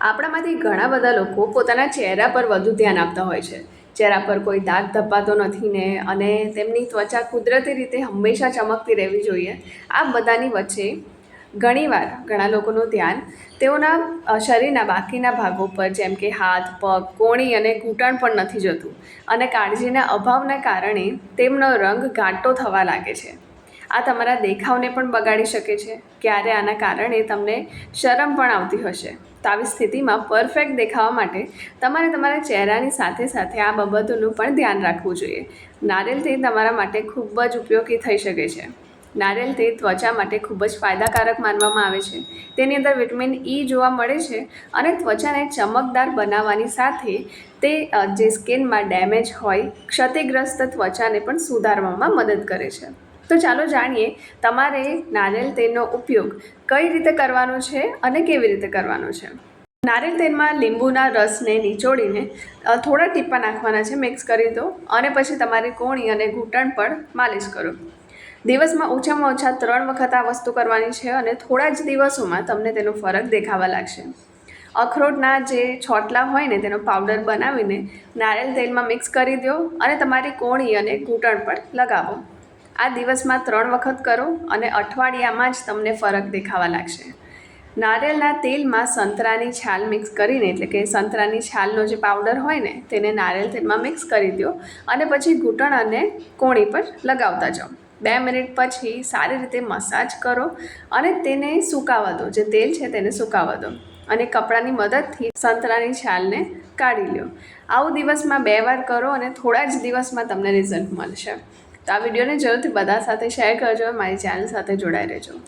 આપણામાંથી ઘણા બધા લોકો પોતાના ચહેરા પર વધુ ધ્યાન આપતા હોય છે. ચહેરા પર કોઈ દાગ ધપાતો નથી ને અને તેમની ત્વચા કુદરતી રીતે હંમેશા ચમકતી રહેવી જોઈએ. આ બધાની વચ્ચે ઘણીવાર ઘણા લોકોનું ધ્યાન તેઓના શરીરના બાકીના ભાગો પર જેમ કે હાથ, પગ, કોણી અને ઘૂંટણ પણ નથી જતું અને કાળજીના અભાવના કારણે તેમનો રંગ ઘાટો થવા લાગે છે. આ તમારા દેખાવને પણ બગાડી શકે છે. ક્યારે આના કારણે તમને શરમ પણ આવતી હશે. તો આવી સ્થિતિમાં પરફેક્ટ દેખાવા માટે તમારે તમારા ચહેરાની સાથે સાથે આ બાબતોનું પણ ધ્યાન રાખવું જોઈએ. નારિયેલ તેલ તમારા માટે ખૂબ જ ઉપયોગી થઈ શકે છે. નારિયેલ તેલ ત્વચા માટે ખૂબ જ ફાયદાકારક માનવામાં આવે છે. તેની અંદર વિટામિન ઈ જોવા મળે છે અને ત્વચાને ચમકદાર બનાવવાની સાથે તે જે સ્કિનમાં ડેમેજ હોય, ક્ષતિગ્રસ્ત ત્વચાને પણ સુધારવામાં મદદ કરે છે. તો ચાલો જાણીએ તમારે નારિયેળ તેલનો ઉપયોગ કઈ રીતે કરવાનો છે અને કેવી રીતે કરવાનો છે. નારિયેળ તેલમાં લીંબુના રસને નીચોડીને થોડા ટીપા નાખવાના છે મિક્સ કરી દો અને પછી તમારી કોણી અને ઘૂંટણ પર માલિશ કરો. દિવસમાં ઓછામાં ઓછા ત્રણ વખત આ વસ્તુ કરવાની છે અને થોડા જ દિવસોમાં તમને તેનો ફરક દેખાવા લાગશે. અખરોટના જે છોટલા હોય ને તેનો પાવડર બનાવીને નારિયેળ તેલમાં મિક્સ કરી દો અને તમારી કોણી અને ઘૂંટણ પર લગાવો. આ દિવસમાં ત્રણ વખત કરો અને અઠવાડિયામાં જ તમને ફરક દેખાવા લાગશે. નારિયેળના તેલમાં સંતરાની છાલ મિક્સ કરીને, એટલે કે સંતરાની છાલનો જે પાવડર હોય ને, તેને નારિયેળ તેલમાં મિક્સ કરી દો અને પછી ઘૂંટણ અને કોણી પર લગાવતા જાઓ. બે મિનિટ પછી સારી રીતે મસાજ કરો અને તેને સુકાવા દો. જે તેલ છે તેને સુકાવા દો અને કપડાની મદદથી સંતરાની છાલને કાઢી લો આવું દિવસમાં બે વાર કરો અને થોડા જ દિવસમાં તમને રિઝલ્ટ મળશે. તો આ વિડીયોને જરૂરથી બધા સાથે શેર કરજો મારી ચેનલ સાથે જોડાઈ રહેજો.